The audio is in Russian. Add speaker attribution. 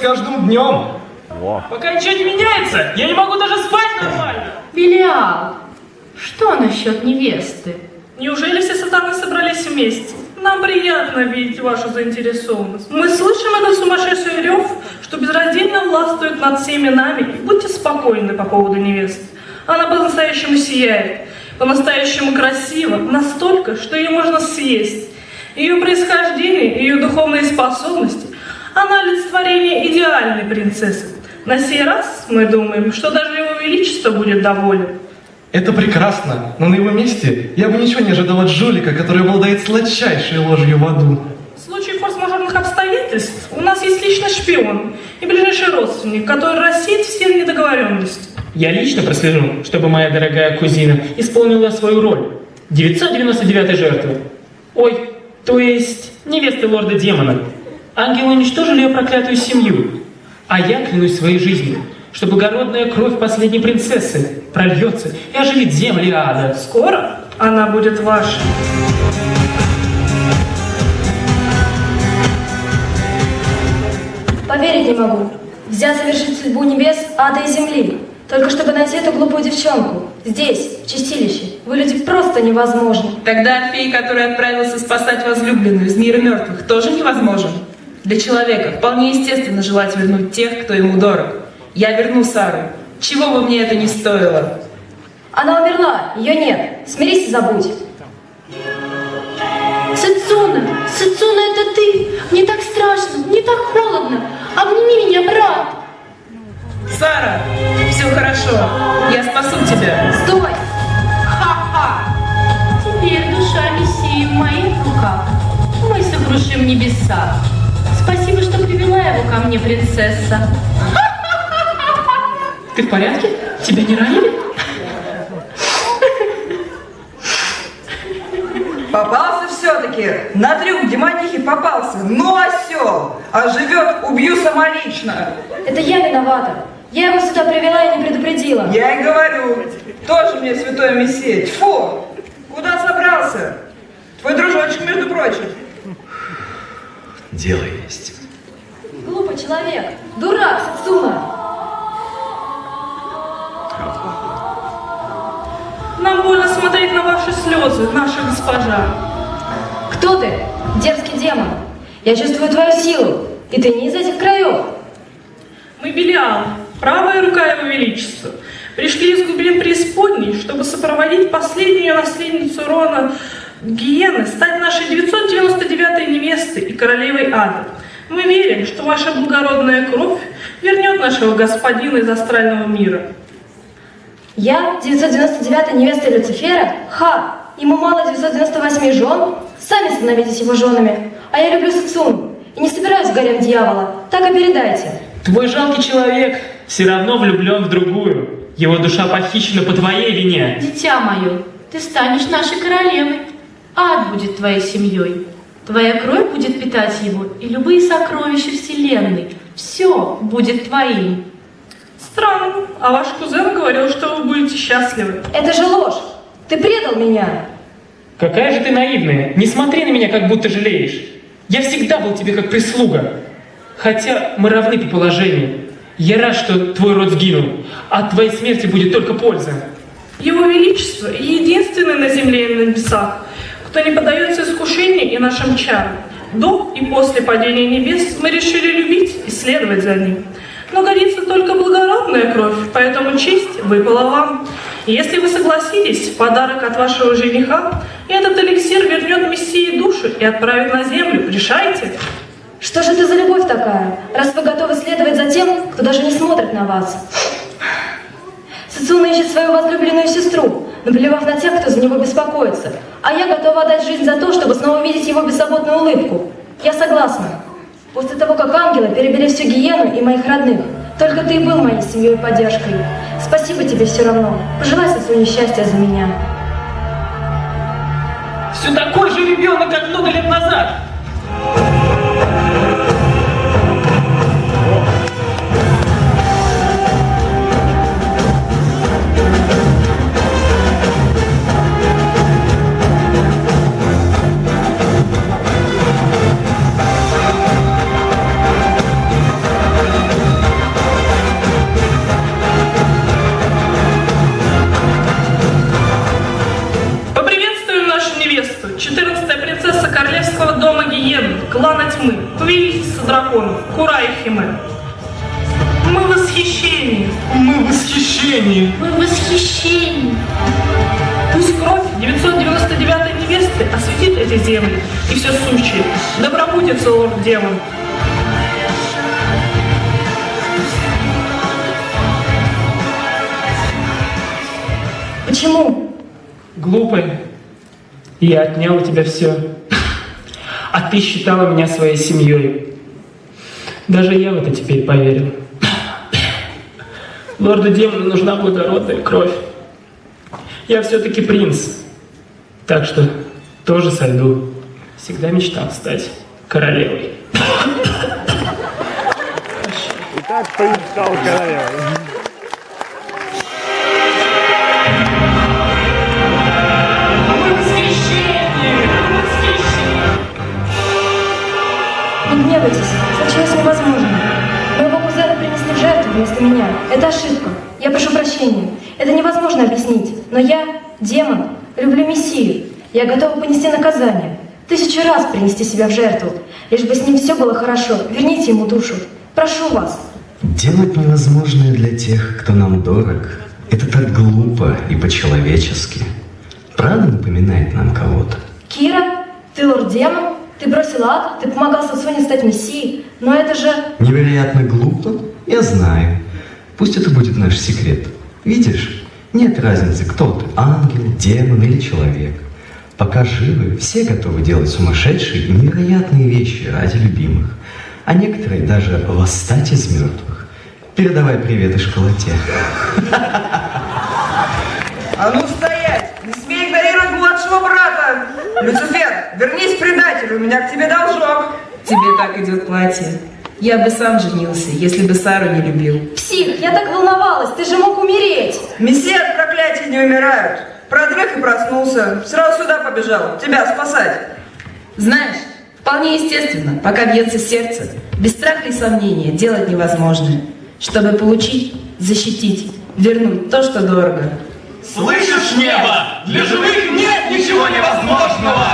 Speaker 1: каждым днем.
Speaker 2: Пока ничего не меняется, я не могу даже спать нормально.
Speaker 3: Белиал, что насчет невесты?
Speaker 2: Неужели все сатаны собрались вместе? Нам приятно видеть вашу заинтересованность. Мы слышим этот сумасшедший рев, что безраздельно властвует над всеми нами. Будьте спокойны по поводу невесты. Она по-настоящему сияет, по-настоящему красива, настолько, что ее можно съесть. Ее происхождение, ее духовные способности, она олицетворение идеальной принцессы. На сей раз мы думаем, что даже его величество будет доволен.
Speaker 1: Это прекрасно, но на его месте я бы ничего не ожидал от жулика, который обладает сладчайшей ложью в аду.
Speaker 2: В случае форс-мажорных обстоятельств у нас есть личный шпион и ближайший родственник, который рассеет все недоговоренности.
Speaker 4: Я лично прослежу, чтобы моя дорогая кузина исполнила свою роль. 999 жертвы. Ой, то есть невесты лорда демона. Ангелы уничтожили ее проклятую семью. А я клянусь своей жизнью, что благородная кровь последней принцессы прольется и оживит земли ада.
Speaker 2: Скоро она будет вашей.
Speaker 5: Поверить не могу. Взять совершить судьбу небес, ада и земли. Только чтобы найти эту глупую девчонку. Здесь, в чистилище. Вы люди просто невозможны.
Speaker 6: Тогда Орфей, который отправился спасать возлюбленную из мира мертвых, тоже невозможен. Для человека вполне естественно желать вернуть тех, кто ему дорог. Я верну Сару. Чего бы мне это ни стоило.
Speaker 5: Она умерла, ее нет. Смирись и забудь.
Speaker 3: Сацуна, Сацуна, это ты! Мне так страшно, мне так холодно. Обними меня, брат.
Speaker 6: Сара, все хорошо. Я спасу тебя.
Speaker 5: Стой!
Speaker 3: Мне, принцесса.
Speaker 4: Ты в порядке? Тебя не ранили?
Speaker 7: Попался все-таки. На трюк демонихи попался. Ну осел. А живет, убью самолично.
Speaker 5: Это я виновата. Я его сюда привела и не предупредила.
Speaker 7: Я и говорю. Тоже мне святой мессия. Тьфу. Куда собрался? Твой дружочек, между прочим.
Speaker 1: Дело есть.
Speaker 5: Глупый человек. Дурак, Сацуна.
Speaker 2: Нам больно смотреть на ваши слезы, наша госпожа.
Speaker 5: Кто ты? Дерзкий демон. Я чувствую твою силу. И ты не из этих краев.
Speaker 2: Мы Белиал, правая рука его величества. Пришли из глубин преисподней, чтобы сопроводить последнюю наследницу Рона Гиены, стать нашей 999-й невестой и королевой ада. Мы верим, что ваша благородная кровь вернет нашего господина из астрального мира.
Speaker 5: Я 999-я невеста Люцифера? Ха! Ему мало 998 жен? Сами становитесь его женами. А я люблю Сацуну и не собираюсь в гарем дьявола. Так и передайте.
Speaker 4: Твой жалкий человек все равно влюблен в другую. Его душа похищена по твоей вине.
Speaker 3: Дитя мое, ты станешь нашей королевой. Ад будет твоей семьей. Твоя кровь будет питать его, и любые сокровища Вселенной. Все будет твоим.
Speaker 2: Странно, а ваш кузен говорил, что вы будете счастливы.
Speaker 5: Это же ложь. Ты предал меня.
Speaker 4: Какая же ты наивная. Не смотри на меня, как будто жалеешь. Я всегда был тебе как прислуга. Хотя мы равны по положению. Я рад, что твой род сгинул. а От твоей смерти будет только польза.
Speaker 2: Его Величество единственный на земле и на небесах, кто не поддается искушению и нашим чарам. До и после падения небес мы решили любить и следовать за ним. Но горится только благородная кровь, поэтому честь выпала вам. Если вы согласитесь, подарок от вашего жениха, этот эликсир вернет Мессии душу и отправит на землю. Решайте.
Speaker 5: Что же это за любовь такая, раз вы готовы следовать за тем, кто даже не смотрит на вас? Сацуна ищет свою возлюбленную сестру, наплевав на тех, кто за него беспокоится. А я готова отдать жизнь за то, чтобы снова увидеть его беззаботную улыбку. Я согласна. После того, как ангелы перебили всю гиену и моих родных, только ты был моей семьей и поддержкой. Спасибо тебе все равно. Пожелай Сацуне счастья за меня.
Speaker 4: Все такой же ребенок, как много лет назад.
Speaker 2: Драконов, Курайхимы. Мы в восхищении.
Speaker 1: Мы в восхищении.
Speaker 3: Мы в восхищении.
Speaker 2: Пусть кровь 999 невесты осветит эти земли и все сущее. Добробудется, лорд-демон.
Speaker 5: Почему?
Speaker 4: Глупая. Я отнял у тебя все. А ты считала меня своей семьей. Даже я в это теперь поверил. Лорду демону нужна благородная кровь. Я все-таки принц. Так что тоже сойду. Всегда мечтал стать королевой.
Speaker 8: Итак, принц стал королевой.
Speaker 5: Ошибка. Я прошу прощения. Это невозможно объяснить. Но я, демон, люблю Мессию. Я готова понести наказание. Тысячу раз принести себя в жертву. Лишь бы с ним все было хорошо. Верните ему душу. Прошу вас.
Speaker 9: Делать невозможное для тех, кто нам дорог, это так глупо и по-человечески. Правда напоминает нам кого-то?
Speaker 5: Кира, ты лорд-демон? Ты бросил ад? Ты помогал Сацуне стать Мессией? Но это же...
Speaker 9: Невероятно глупо? Я знаю. Пусть это будет наш секрет. Видишь, нет разницы, кто ты, ангел, демон или человек. Пока живы, все готовы делать сумасшедшие и невероятные вещи ради любимых. А некоторые даже восстать из мертвых. Передавай привет и школоте.
Speaker 7: А ну стоять! Не смей игнорировать младшего брата! Люцифер, вернись, предатель, у меня к тебе должок!
Speaker 6: Тебе так идет платье. Я бы сам женился, если бы Сару не любил.
Speaker 5: Псих, я так волновалась, ты же мог умереть.
Speaker 7: Мессии от проклятия не умирают. Продрых и проснулся. Сразу сюда побежал, тебя спасать.
Speaker 6: Знаешь, вполне естественно, пока бьется сердце, без страха и сомнения делать невозможное. Чтобы получить, защитить, вернуть то, что дорого.
Speaker 1: Слышишь, небо? Для живых нет ничего невозможного.